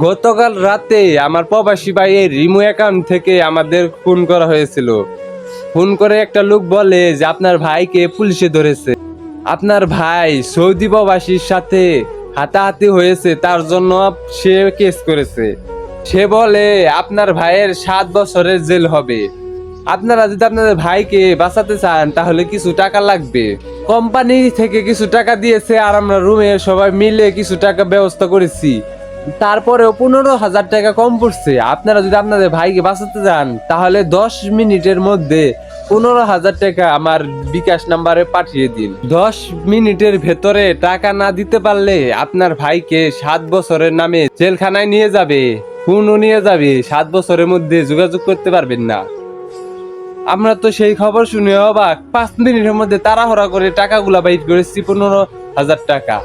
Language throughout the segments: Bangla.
গতকাল রাতে আমার প্রবাসী ভাই ভাইয়ের রিমো অ্যাকাউন্ট থেকে আমাদের ফোন করা হয়েছিল। ফোন করে একটা লোক বলে যে আপনার ভাইকে পুলিশে ধরেছে। আপনার ভাই সৌদি প্রবাসীর সাথে হাতাহাতি হয়েছে, তার জন্য সে কেস করেছে। সে বলে, আপনার ভাইয়ের সাত বছরের জেল হবে। আপনারা যদি আপনাদের ভাইকে বাঁচাতে চান, তাহলে কিছু টাকা লাগবে। কোম্পানি থেকে কিছু টাকা দিয়েছে আর আমরা রুমে সবাই মিলে কিছু টাকা ব্যবস্থা করেছি। তারপরেও পনেরো হাজার টাকা কম পড়ছে। আপনারা যদি আপনাদের ভাইকে বাঁচাতে চান তাহলে দশ মিনিটের মধ্যে পনেরো হাজার টাকা আমার বিকাশ নাম্বারে পাঠিয়ে দিন। দশ মিনিটের ভেতরে টাকা না দিতে পারলে আপনার ভাইকে সাত বছরের নামে জেলখানায় নিয়ে যাবে পুনঃ নিয়ে যাবে, সাত বছরের মধ্যে যোগাযোগ করতে পারবেন না। আমরা তো সেই খবর শুনে অবাক, পাঁচ মিনিটের মধ্যে তাড়াহড়া করে টাকাগুলা বাইট করেছি পনেরো হাজার টাকা।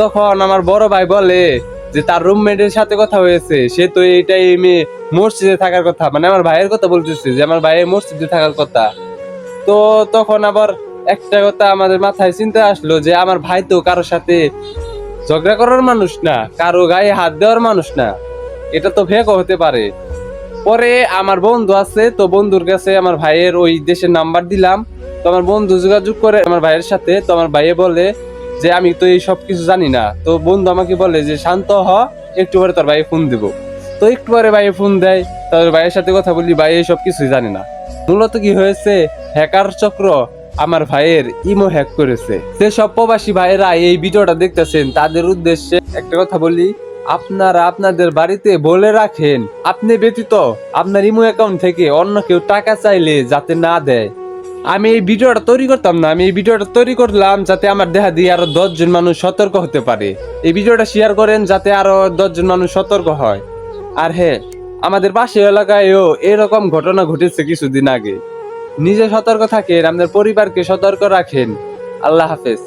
তখন আমার বড় ভাই বলে যে তার রুমমেটের সাথে কথা হয়েছে, সে তো এই টাইমে মসজিদে থাকার কথা। মানে আমার ভাইয়ের কথা বলতেছে যে আমার ভাইয়ের মসজিদে থাকার কথা। তো তখন আবার একটা কথা আমাদের মাথায় চিন্তা আসলো যে আমার ভাই তো কারোর সাথে ঝগড়া করার মানুষ না, কারও গায়ে হাত দেওয়ার মানুষ না। এটা তো ফেকও হতে পারে। পরে আমার বন্ধু আছে, তো বন্ধুর কাছে আমার ভাইয়ের ওই দেশের নাম্বার দিলাম। তো আমার বন্ধু যোগাযোগ করে আমার ভাইয়ের সাথে, তো আমার ভাইয়ে বলে যে আমি তো এই সব কিছু জানি না। তো বন্ধু আমাকে বলে যে, শান্ত হ, একটু পরে তোর ভাই ফোন দিব। তো একটু পরে ভাই ফোন দেয়। তোর ভাইয়ের সাথে কথা বলি ভাই এই সব কিছুই জানে না। মূলত কি হয়েছে, হ্যাকার চক্র আমার ভাইয়ের ইমো হ্যাক করেছে। সে সব প্রবাসী ভাইয়েরা এই ভিডিওটা দেখতেছেন, তাদের উদ্দেশ্যে একটা কথা বলি, আপনারা আপনাদের বাড়িতে বলে রাখেন, আপনি ব্যতীত আপনার ইমো অ্যাকাউন্ট থেকে অন্য কেউ টাকা চাইলে যাতে না দেয়। আমি এই ভিডিওটা তৈরি করতাম না, আমি এই ভিডিওটা তৈরি করলাম যাতে আমার দেখা দিয়ে আরও দশজন মানুষ সতর্ক হতে পারে। এই ভিডিওটা শেয়ার করেন যাতে আরও দশজন মানুষ সতর্ক হয়। আর হ্যাঁ আমাদের পাশে এলাকায়ও এরকম ঘটনা ঘটেছে কিছুদিন আগে। নিজে সতর্ক থাকেন আমাদের পরিবারকে সতর্ক রাখেন। আল্লাহ হাফেজ।